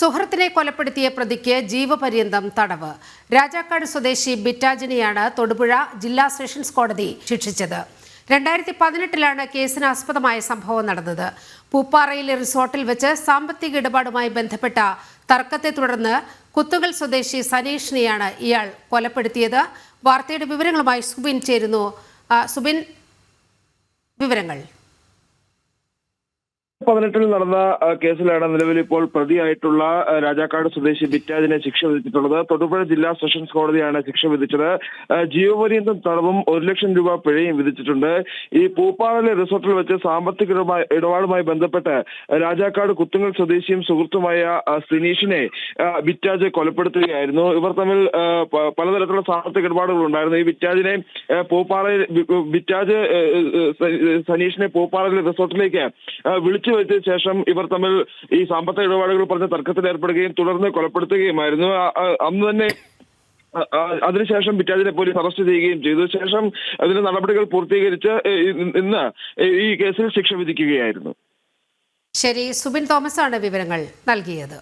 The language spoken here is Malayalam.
സുഹൃത്തിനെ കൊലപ്പെടുത്തിയ പ്രതിക്ക് ജീവപര്യന്തം തടവ്. രാജാക്കാട് സ്വദേശി ബിറ്റാജിനെയാണ് തൊടുപുഴ ജില്ലാ സെഷൻസ് കോടതി ശിക്ഷിച്ചത്. രണ്ടായിരത്തി പതിനെട്ടിലാണ് കേസിന് ആസ്പദമായ സംഭവം നടന്നത്. പൂപ്പാറയിലെ റിസോർട്ടിൽ വെച്ച് സാമ്പത്തിക ഇടപാടുമായി ബന്ധപ്പെട്ട തർക്കത്തെ തുടർന്ന് കുത്തുകൽ സ്വദേശി സനീഷിനെയാണ് ഇയാൾ കൊലപ്പെടുത്തിയത്. വാർത്തയുടെ വിവരങ്ങളുമായി സുബിൻ ചേരുന്നു. സുബിൻ വിവരങ്ങൾ. പതിനെട്ടിൽ നടന്ന കേസിലാണ് നിലവിൽ ഇപ്പോൾ പ്രതിയായിട്ടുള്ള രാജാക്കാട് സ്വദേശി ബിറ്റാജിനെ ശിക്ഷ വിധിച്ചിട്ടുള്ളത്. തൊടുപുഴ ജില്ലാ സെഷൻസ് കോടതിയാണ് ശിക്ഷ വിധിച്ചത്. ജീവപര്യന്തം തടവും ഒരു ലക്ഷം രൂപ പിഴയും വിധിച്ചിട്ടുണ്ട്. ഈ പൂപ്പാറയിലെ റിസോർട്ടിൽ വെച്ച് സാമ്പത്തിക ഇടപാ- ഇടപാടുമായി ബന്ധപ്പെട്ട് രാജാക്കാട് കുത്തുങ്ങൽ സ്വദേശിയും സുഹൃത്തുമായ സിനീഷിനെ ബിറ്റാജ് കൊലപ്പെടുത്തുകയായിരുന്നു. ഇവർ തമ്മിൽ പലതരത്തിലുള്ള സാമ്പത്തിക ഇടപാടുകൾ ഉണ്ടായിരുന്നു. ഈ ബിറ്റാജിനെ പൂപ്പാറയിൽ ബിറ്റാജ് സനീഷിനെ പൂപ്പാറയിലെ റിസോർട്ടിലേക്ക് വിളിച്ചു വെച്ച ശേഷം ഇവർ തമ്മിൽ ഈ സാമ്പത്തിക ഇടപാടുകൾ പറഞ്ഞ തർക്കത്തിൽ ഏർപ്പെടുകയും തുടർന്ന് കൊലപ്പെടുത്തുകയുമായിരുന്നു. അന്ന് തന്നെ അതിനുശേഷം പിറ്റാജിനെ പോലീസ് അറസ്റ്റ് ചെയ്യുകയും ചെയ്തു. ശേഷം അതിന്റെ നടപടികൾ പൂർത്തീകരിച്ച് ഇന്ന് ഈ കേസിൽ ശിക്ഷ വിധിക്കുകയായിരുന്നു. ശരി സുബിൻ തോമസ് ആണ് വിവരങ്ങൾ നൽകിയത്.